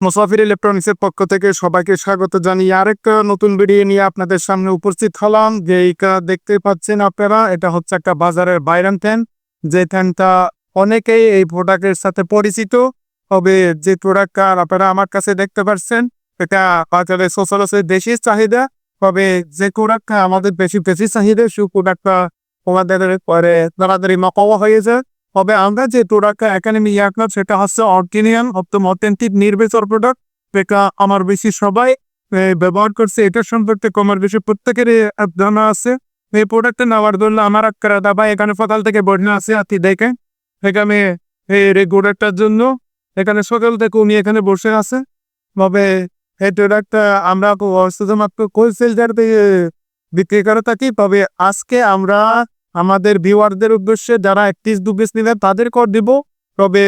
মুসাফির ইলেকট্রনিক্সের পক্ষ থেকে সবাইকে স্বাগত জানিয়ে আরেকটা নতুন ভিডিও নিয়ে আপনাদের সামনে উপস্থিত হলাম। যে দেখতে পাচ্ছেন আপনারা, এটা হচ্ছে একটা বাজারের বাইরান ফ্যান যে ফ্যানটা অনেকেই এই প্রোডাক্টের সাথে পরিচিত, তবে যে প্রোডাক্টটা আপনারা আমার কাছে দেখতে পাচ্ছেন, এটা বাজারে সচরাচর বেশি চাহিদা, তবে যে প্রোডাক্টটা আমাদের বেশি বেশি চাহিদা, সেই প্রোডাক্টটা আমাদের পরে তাড়াতাড়ি মাকাওয়া হয়ে যায়। তবে আমরা যে প্রোডাক্টটা একাডেমি নিয়ে সেটা হচ্ছে অর্জিনিয়ান অত্যম অথেন্টিক নির্বেচর প্রোডাক্ট এটা আমার বেশি সবাই ব্যবহার করছে। এটার সম্পর্কে কমার বেশি প্রত্যেকেরই আহ, জানা আছে। এই প্রোডাক্টটা নেওয়ার জন্য আমার একটা দাবা এখানে সকাল থেকে বসে আছে আপনি দেখেন এখানে এই রেগুলেটার জন্য। এখানে সকাল থেকে উনি এখানে বসে আছে। তবে এই প্রোডাক্টটা আমরা কো- শুধুমাত্র হোলসেল থেকে বিক্রি করে থাকি। তবে আজকে আমরা আমাদের ভিউয়ারদের উদ্দেশ্যে যারা একত্রিশ দু পিস তাদের কর দিব। তবে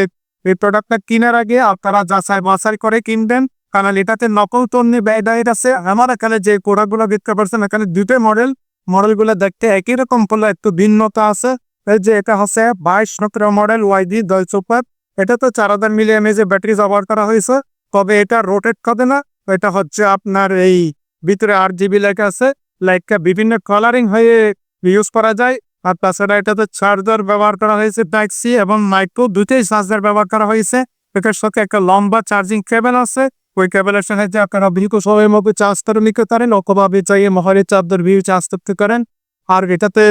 এই প্রোডাক্টটা কেনার আগে আপনারা যাচাই বাছাই করে কিনবেন। কারণ এটাতে নকল তন্নি ব্যয় দায়ের আছে। আমার এখানে যে প্রোডাক্টগুলো বিক্রি করছেন, এখানে দুটো মডেল মডেলগুলো দেখতে একই রকম হলো একটু ভিন্নতা আছে। এই যে এটা হচ্ছে বাইশ সতেরো মডেল ওয়াইডি দল সুপার এটা তো চার হাজার মিলি এমএজে ব্যাটারি ব্যবহার করা হয়েছে। তবে এটা রোটেট করে না। এটা হচ্ছে আপনার এই ভিতরে আট জিবি লেখা আছে। লাইক বিভিন্ন কালারিং হয়ে ইউজ করা যায়। আর তাছাড়া এটাতে চার্জার ব্যবহার করা হয়েছে টাইপ সি এবং মাইক্রো দুটোই চার্জার ব্যবহার করা হয়েছে। এটার সাথে একটা লম্বা চার্জিং কেবল আছে। ওই কেবলের সাহায্যে আপনারা ভিকো সময়ের মধ্যে চার্জ করে নিতে পারেন, অথবা চাইয়ে মহারে চার্জার ভিউ চার্জ করতে পারেন। আর এটাতে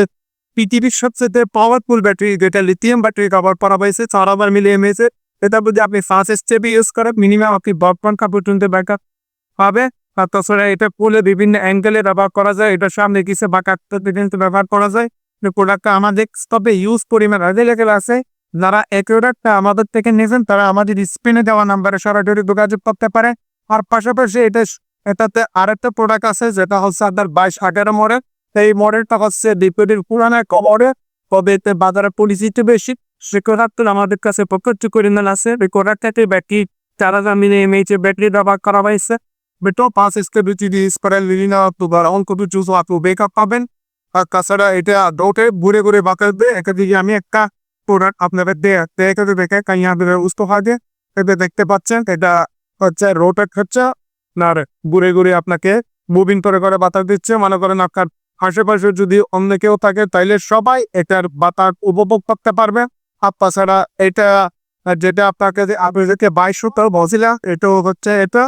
পৃথিবীর সবচেয়ে পাওয়ারফুল ব্যাটারি যেটা লিথিয়াম ব্যাটারি কভার করা হয়েছে, চার হাজার মিলি এমএসে এটা যদি আপনি ফার্স্ট স্টেপে ইউজ করেন মিনিমাম আপনি বর্তমান কাপড় টুনতে ব্যাকআপ পাবে আর তাছাড়া এটা ফুলে বিভিন্ন অ্যাঙ্গেলে ব্যবহার করা যায়। এটা সামনে কিসে বা কাটতে ব্যবহার করা যায়। প্রোডাক্টটা আমাদের তবে ইউজ পরিমাণ অ্যাভেলেবেল আছে, যারা এই প্রোডাক্টটা আমাদের থেকে নিয়েছেন তারা আমাদের স্ক্রিনে দেওয়া নাম্বারে সরাসরি যোগাযোগ করতে পারে। আর পাশাপাশি এটা এটাতে আরেকটা প্রোডাক্ট আছে, যেটা হচ্ছে আপনার বাইশ আঠারো মডেল। এই মডেলটা হচ্ছে ডিপিডির পুরানো একটা মডেল, তবে এতে বাজারে পরিচিতি বেশি। সে প্রোডাক্টটা আমাদের কাছে প্রকৃত পরিমাণ আছে এই প্রোডাক্টটাতে ব্যাটারি চার হাজার মিলি এমএইচ ব্যাটারি ব্যবহার করা হয়েছে বেটো পাঁচ ইউজ করেন লিনা অক্টোবর অঙ্ক চুজ আপনি বেকআপ পাবেন। আর তাছাড়া এটা দৌড়ে ঘুরে ঘুরে বাঁকা দেয় একা দিকে আমি একটা প্রোডাক্ট আপনাদের দিয়ে দেখে দেখে কাইয়া আপনাদের এটা দেখতে পাচ্ছেন, এটা হচ্ছে রোটেট হচ্ছে, আর ঘুরে ঘুরে আপনাকে মুভিং করে করে বাতাস দিচ্ছে। মনে করেন আপনার আশেপাশে যদি অন্য কেউ থাকে, তাইলে সবাই এটার বাতাস উপভোগ করতে পারবে। আর তাছাড়া এটা যেটা আপনাকে যে আপনাদেরকে বাইশ তাও বলছিলাম এটাও হচ্ছে এটা।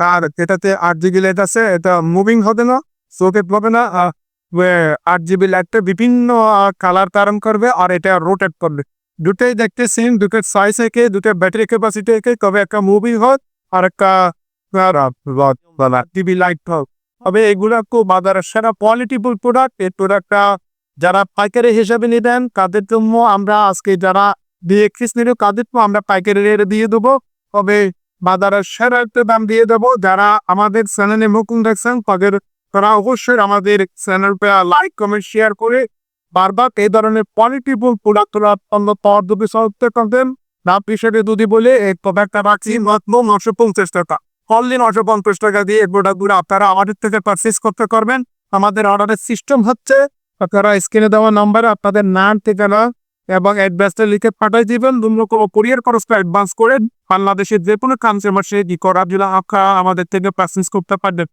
আর এটাতে আট জিবি লাইট আছে, এটা মুভিং হবে না সোকেট হবে না আট জিবি লাইটটা বিভিন্ন কালার ধারণ করবে আর এটা রোটেট করবে। দুটোই দেখতে সেম দুটো সাইজ একে, দুটো ব্যাটারি ক্যাপাসিটি একে কবে একটা মুভি হোক আর একটা টিভি লাইট হোক। তবে এগুলা খুব বাজারের সেরা কোয়ালিটিফুল প্রোডাক্ট এই প্রোডাক্টটা যারা পাইকারি হিসাবে নিবেন, তাদের জন্য আমরা আজকে যারা দিয়ে নিল তাদের তো আমরা পাইকারি রেটে দিয়ে দেবো। তবে বাজারের সেরা একটা দাম দিয়ে দেবো। যারা আমাদের চ্যানেলে মুকুন দেখছেন, তাদের তারা অবশ্যই আমাদের চ্যানেলটা লাইক কমেন্ট শেয়ার করে বারবার এই ধরনের কোয়ালিটিফুল প্রোডাক্ট করেন দাম হিসেবে যদি বলে নশো পঞ্চাশ টাকা। অনলি নশো পঞ্চাশ টাকা দিয়ে প্রোডাক্টগুলো আপনারা আমাদের থেকে পারচেস করতে পারবেন। আমাদের অর্ডারের সিস্টেম হচ্ছে, আপনারা স্ক্রিনে দেওয়া নাম্বারে আপনাদের নাম, ঠিকানা এবং অ্যাড্রেসটা লিখে পাঠিয়ে দিবেন। অন্য কোনো কুরিয়ার খরচটা অ্যাডভান্স করে বাংলাদেশের যে কোনো কান্ট্রি মাসে কি করার জন্য আপনারা আমাদের থেকে পারচেস করতে পারবেন।